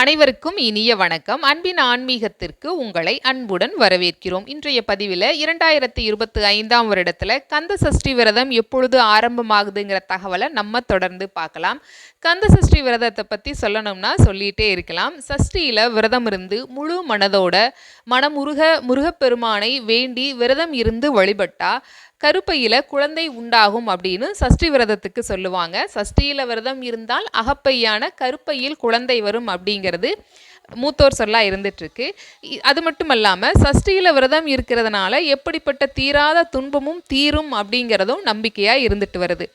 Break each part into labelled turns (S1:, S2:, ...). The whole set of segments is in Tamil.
S1: அனைவருக்கும் இனிய வணக்கம். அன்பின் ஆன்மீகத்திற்கு உங்களை அன்புடன் வரவேற்கிறோம். இன்றைய பதிவில் இரண்டாயிரத்தி இருபத்தி ஐந்தாம் வருடத்தில் கந்த சஷ்டி விரதம் எப்பொழுது ஆரம்பமாகுதுங்கிற தகவலை நம்ம தொடர்ந்து பார்க்கலாம். கந்த சஷ்டி விரதத்தை பற்றி சொல்லணும்னா சொல்லிகிட்டே இருக்கலாம். சஷ்டியில் விரதம் இருந்து முழு மனதோட மனமுருக முருகப்பெருமானை வேண்டி விரதம் இருந்து வழிபட்டா கருப்பையில் குழந்தை உண்டாகும் அப்படின்னு சஷ்டி விரதத்துக்கு சொல்லுவாங்க. சஷ்டியில் விரதம் இருந்தால் அகப்பையான கருப்பையில் குழந்தை வரும் அப்படிங்கிறது மூத்தோர் சொல்லாக இருந்துட்டுருக்கு. அது மட்டும் இல்லாமல் சஷ்டியில் விரதம் இருக்கிறதுனால எப்படிப்பட்ட தீராத துன்பமும் தீரும் அப்படிங்கிறதும் நம்பிக்கையாக இருந்துட்டு வருது.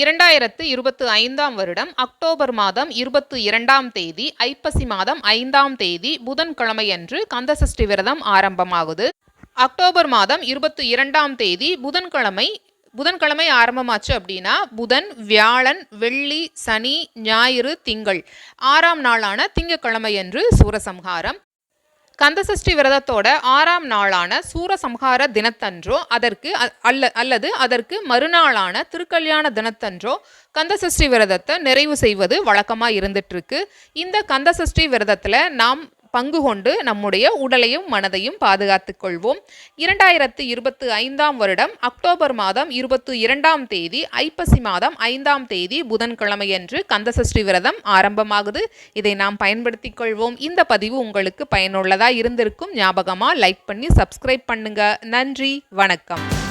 S1: இரண்டாயிரத்து இருபத்து ஐந்தாம் வருடம் அக்டோபர் மாதம் இருபத்து இரண்டாம் தேதி ஐப்பசி மாதம் ஐந்தாம் தேதி புதன்கிழமையன்று கந்தசஷ்டி விரதம் ஆரம்பமாகுது. அக்டோபர் மாதம் இருபத்து இரண்டாம் தேதி புதன்கிழமை புதன்கிழமை ஆரம்பமாச்சு அப்படின்னா புதன் வியாழன் வெள்ளி சனி ஞாயிறு திங்கள் ஆறாம் நாளான திங்கக்கிழமை என்று சூரசம்ஹாரம். கந்தசஷ்டி விரதத்தோட ஆறாம் நாளான சூரசம்ஹார தினத்தன்றோ அதற்கு அல்ல அல்லது அதற்கு மறுநாளான திருக்கல்யாண தினத்தன்றோ கந்தசஷ்டி விரதத்தை நிறைவு செய்வது வழக்கமாக இருந்துட்டு இந்த கந்தசஷ்டி விரதத்தில் நாம் பங்கு கொண்டு நம்முடைய உடலையும் மனதையும் பாதுகாத்துக் கொள்வோம் இரண்டாயிரத்து இருபத்தி ஐந்தாம் வருடம் அக்டோபர் மாதம் இருபத்தி இரண்டாம் தேதி ஐப்பசி மாதம் ஐந்தாம் தேதி புதன்கிழமையன்று கந்தசஷ்டி விரதம் ஆரம்பமாகுது. இதை நாம் பயன்படுத்திக் கொள்வோம். இந்த பதிவு உங்களுக்கு பயனுள்ளதாக இருந்திருக்கும். ஞாபகமாக லைக் பண்ணி சப்ஸ்கிரைப் பண்ணுங்க. நன்றி. வணக்கம்.